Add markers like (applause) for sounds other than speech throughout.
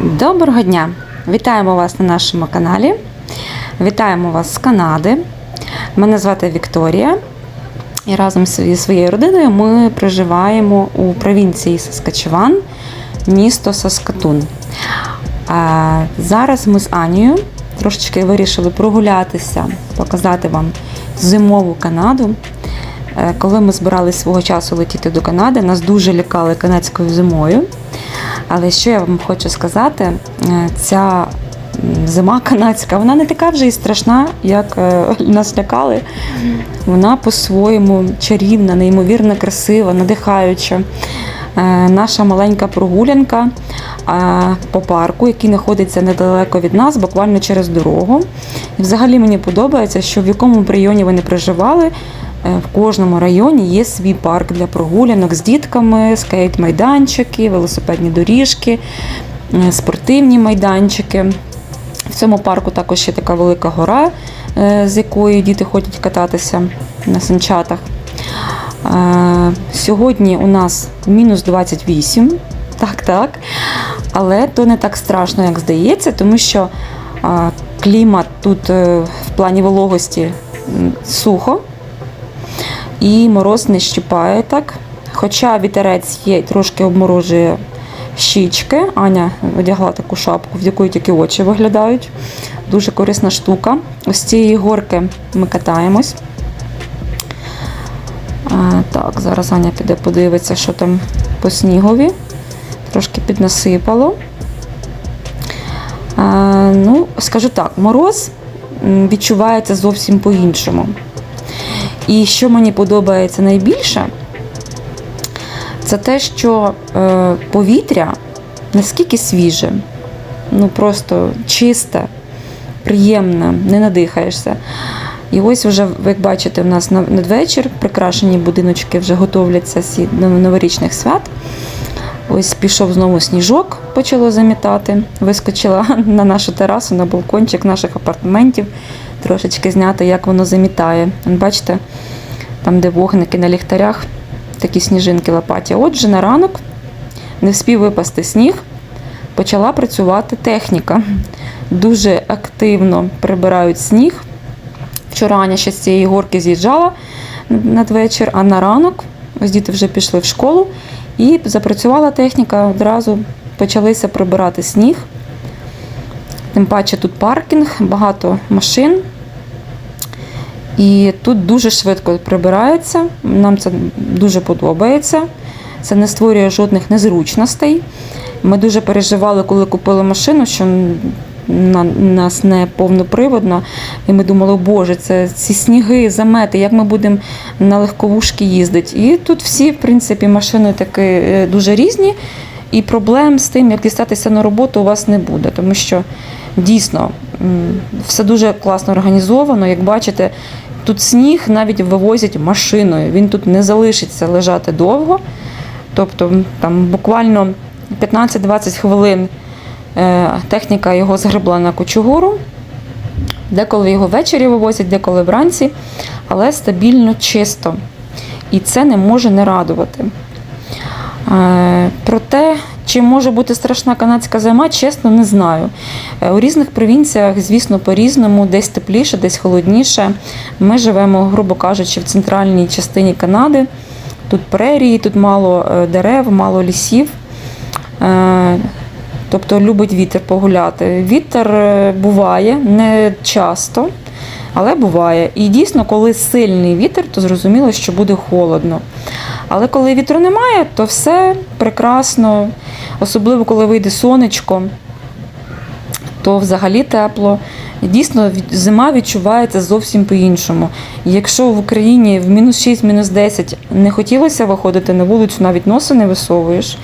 Доброго дня! Вітаємо вас на нашому каналі. Вітаємо вас з Канади. Мене звати Вікторія. І разом зі своєю родиною ми проживаємо у провінції Саскачеван, місто Саскатун. Зараз ми з Анією трошечки вирішили прогулятися, показати вам зимову Канаду. Е, Коли ми збиралися свого часу летіти до Канади, нас дуже лякали канадською зимою. Але що я вам хочу сказати, е, ця зима канадська, вона не така вже і страшна, як е, (laughs) нас лякали. Вона по-своєму чарівна, неймовірно красива, надихаюча. Е, Наша маленька прогулянка по парку, який знаходиться недалеко від нас, буквально через дорогу. І взагалі мені подобається, що в якому районі ви не проживали, в кожному районі є свій парк для прогулянок з дітками, скейт-майданчики, велосипедні доріжки, е, спортивні майданчики. В цьому парку також є така велика гора, е, з якої діти ходять кататися на санчатах. Е, Сьогодні у нас мінус 28, так, так. Але то не так страшно, як здається, тому що е, клімат тут е, в плані вологості сухо і мороз не щипає так. Хоча вітерець є трошки обморожує щічки. Аня одягла таку шапку, в якої тільки очі виглядають. Дуже корисна штука. Ось цієї горки ми катаємось. Так, зараз Аня піде подивиться, що там по снігові. Трошки піднасипало. Ну, скажу так, мороз відчувається зовсім по-іншому. І що мені подобається найбільше, це те, що е, повітря наскільки свіже, ну просто чисте, приємне, не надихаєшся. І ось вже, як бачите, у нас на- надвечір прикрашені будиночки вже готовляться до новорічних свят. Ось пішов знову сніжок, почало замітати. Вискочила (laughs) на нашу терасу, на балкончик наших апартаментів, трошечки зняти, як воно замітає. Бачите, там, де вогники на ліхтарях, такі сніжинки лопаті. Отже, на ранок не вспів випасти сніг, почала працювати техніка. Дуже активно прибирають сніг. Вчора Аня ще з цієї горки з'їжджала надвечір, а на ранок ось діти вже пішли в школу і запрацювала техніка, одразу почалися прибирати сніг. Тим паче тут паркінг, багато машин. І тут дуже швидко прибирається. Нам це дуже подобається. Це не створює жодних незручностей. Ми дуже переживали, коли купили машину, що на нас не повноприводна. І ми думали, «О, Боже, це ці сніги, замети, як ми будемо на легковушки їздити. І тут всі, в принципі, машини такі е, дуже різні, і проблем з тим, як дістатися на роботу, у вас не буде, тому що дійсно все дуже класно організовано. Як бачите, тут сніг навіть вивозять машиною. Він тут не залишиться лежати довго. Тобто там буквально 15-20 хвилин е, техніка його згребла на кучугуру. Деколи його ввечері вивозять, деколи вранці, але стабільно чисто. І це не може не радувати. Е, Проте, чи може бути страшна канадська зима, чесно, не знаю. Е, У різних провінціях, звісно, по-різному, десь тепліше, десь холодніше. Ми живемо, грубо кажучи, в центральній частині Канади. Тут прерії, тут мало е, дерев, мало лісів. Е, Тобто любить вітер погуляти. Вітер буває не часто, але буває. І дійсно, коли сильний вітер, то зрозуміло, що буде холодно. Але коли вітру немає, то все прекрасно, особливо коли вийде сонечко, то взагалі тепло. Дійсно, зима відчувається зовсім по-іншому. Якщо в Україні в мінус 6, мінус 10 не хотілося виходити на вулицю, навіть носа не висовуєш,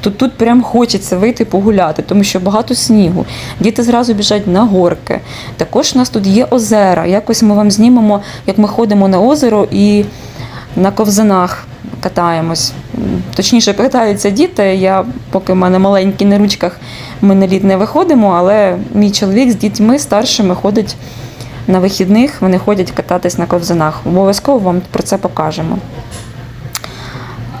то тут прям хочеться вийти погуляти, тому що багато снігу. Діти зразу біжать на горки. Також у нас тут є озера. Якось ми вам знімемо, як ми ходимо на озеро і на ковзанах катаємось. Точніше, катаються діти. Я поки в мене маленькі на ручках, ми на лід не виходимо, але мій чоловік з дітьми старшими ходить на вихідних, вони ходять кататись на ковзанах. Обов'язково вам про це покажемо.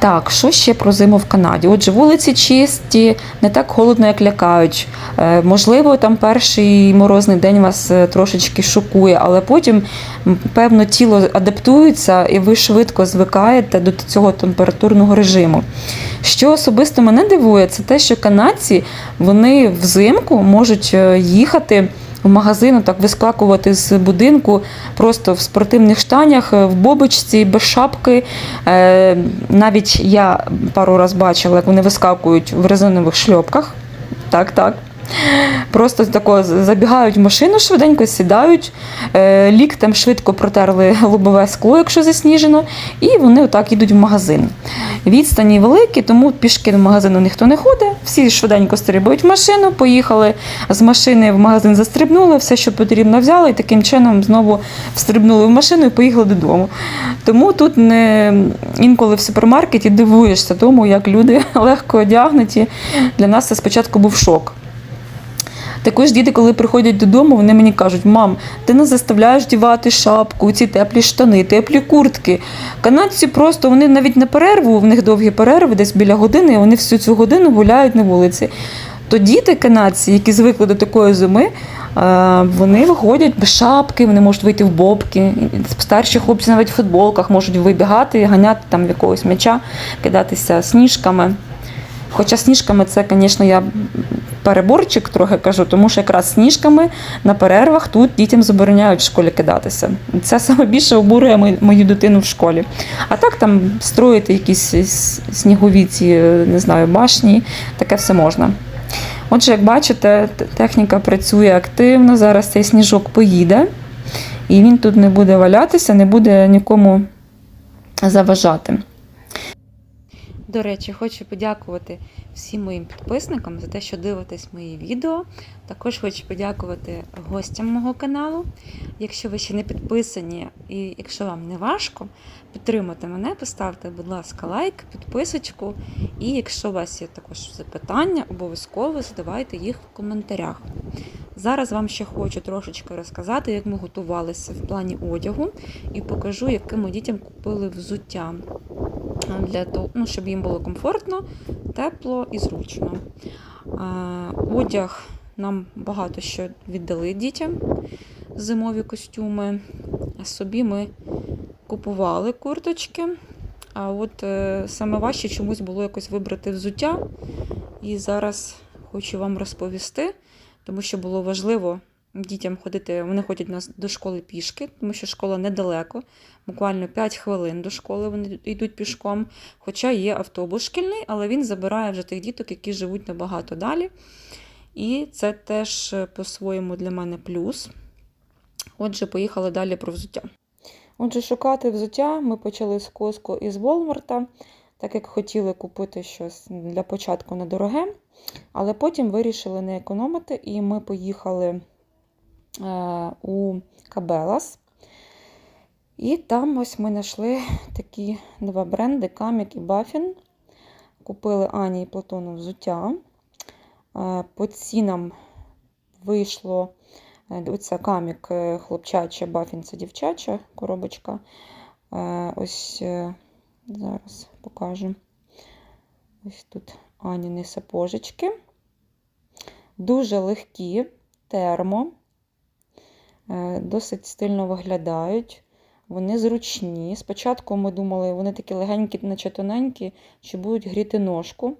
Так, що ще про зиму в Канаді? Отже, вулиці чисті, не так холодно, як лякають. Е, можливо, там перший морозний день вас е, трошечки шокує, але потім, певно, тіло адаптується і ви швидко звикаєте до цього температурного режиму. Що особисто мене дивує, це те, що канадці вони взимку можуть е, їхати в магазину, так вискакувати з будинку просто в спортивних штанях, е, в бобочці, без шапки. Е, Навіть я пару раз бачила, як вони вискакують в резинових шльопках. Так, так. Просто тако забігають в машину швиденько, сідають, е, ліктем швидко протерли (laughs) лобове скло, якщо засніжено, і вони отак йдуть в магазин. Відстані великі, тому пішки до магазину ніхто не ходить. Всі швиденько стрибають в машину, поїхали з машини в магазин, застрибнули, все, що потрібно, взяли, і таким чином знову встрибнули в машину і поїхали додому. Тому тут не інколи в супермаркеті дивуєшся тому, як люди (laughs) легко одягнуті. Для нас це спочатку був шок. Також діти, коли приходять додому, вони мені кажуть: мам, ти нас заставляєш дівати шапку, ці теплі штани, теплі куртки. Канадці просто вони навіть на перерву, в них довгі перерви, десь біля години, вони всю цю годину гуляють на вулиці. То діти канадці, які звикли до такої зими, е, вони виходять без шапки, вони можуть вийти в бобки. Старші хлопці навіть в футболках можуть вибігати, ганяти там якогось м'яча, кидатися сніжками. Хоча сніжками це, звісно, я переборчик трохи кажу, тому що якраз сніжками на перервах тут дітям забороняють в школі кидатися. Це саме більше обурює мою- дитину в школі. А так там строїти якісь снігові ці, е, не знаю, башні, таке все можна. Отже, як бачите, техніка працює активно. Зараз цей сніжок поїде, і він тут не буде валятися, не буде нікому заважати. До речі, хочу подякувати всім моїм підписникам за те, що дивитесь мої відео. Також хочу подякувати гостям мого каналу. Якщо ви ще не підписані і якщо вам не важко, підтримати мене, поставте, будь ласка, лайк, підписочку. І якщо у вас є також запитання, обов'язково задавайте їх в коментарях. Зараз вам ще хочу трошечки розказати, як ми готувалися в плані одягу, і покажу, яке ми дітям купили взуття для того, ну, щоб їм було комфортно, тепло і зручно. Одяг нам багато що віддали дітям, зимові костюми. Собі ми купували курточки. А от е, саме важче чомусь було якось вибрати взуття. І зараз хочу вам розповісти, тому що було важливо дітям ходити. Вони ходять нас до школи пішки, тому що школа недалеко, буквально 5 хвилин до школи вони йдуть пішком. Хоча є автобус шкільний, але він забирає вже тих діток, які живуть набагато далі. І це теж по-своєму для мене плюс. Отже, поїхали далі про взуття. Отже, шукати взуття ми почали з Коско і з Волмарта, так як хотіли купити щось для початку недороге, але потім вирішили не економити, і ми поїхали у Кабелас. І там ось ми знайшли такі два бренди Камік і Бафін. Купили Ані і Платону взуття. Е, По цінам вийшло е, оце камік е, хлопчача, Бафін це дівчача коробочка. Е, Ось е, зараз покажу. Ось тут Аніни сапожечки. Дуже легкі, термо, е, досить стильно виглядають. Вони зручні. Спочатку ми думали, вони такі легенькі, наче тоненькі, що будуть гріти ножку.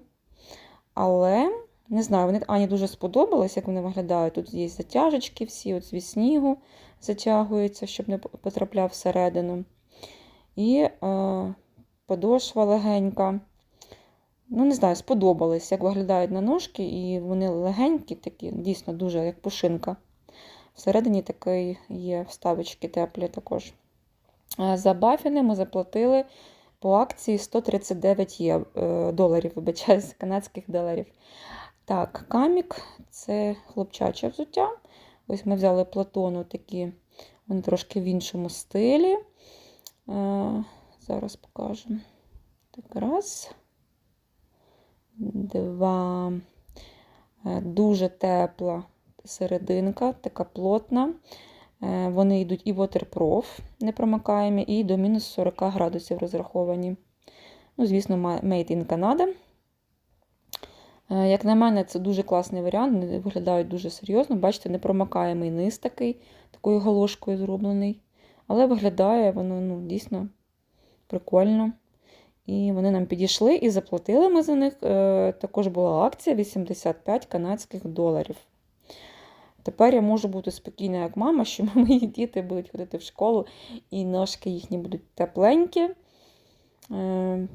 Але, не знаю, вони Ані дуже сподобалось, як вони виглядають. Тут є затяжечки всі, от від снігу затягується, щоб не потрапляв всередину. І е, подошва легенька. Ну, не знаю, сподобались, як виглядають на ножки, і вони легенькі, такі, дійсно дуже як пушинка. Всередині такий є вставочки теплі також. Е, За бафіни ми заплатили по акції 139 є, е, доларів, вибачаюсь, (laughs) канадських доларів. Так, камік це хлопчаче взуття. Ось ми взяли платону такі, вони трошки в іншому стилі. Е, Зараз покажу. Так, раз. Два. Дуже тепла серединка, така плотна. Е, Вони йдуть і waterproof, непромикаємі, і до мінус 40 градусів розраховані. Ну, звісно, Made in Canada. Е, Як на мене, це дуже класний варіант, вони виглядають дуже серйозно. Бачите, непромакаємий низ такий, такою галошкою зроблений. Але виглядає воно ну, дійсно прикольно. І вони нам підійшли і заплатили ми за них. Е, Також була акція 85 канадських доларів. Тепер я можу бути спокійна, як мама, що (laughs) мої діти будуть ходити в школу, і ножки їхні будуть тепленькі. Е,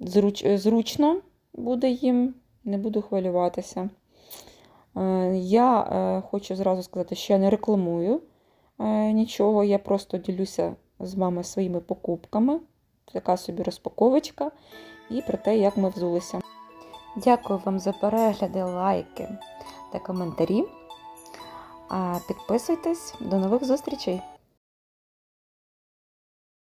Зруч, зручно буде їм, не буду хвилюватися. Е, Я е, хочу зразу сказати, що я не рекламую нічого, я просто ділюся з вами своїми покупками. Така собі розпаковочка і про те, як ми взулися. Дякую вам за перегляди, лайки та коментарі. А Підписуйтесь, до нових зустрічей!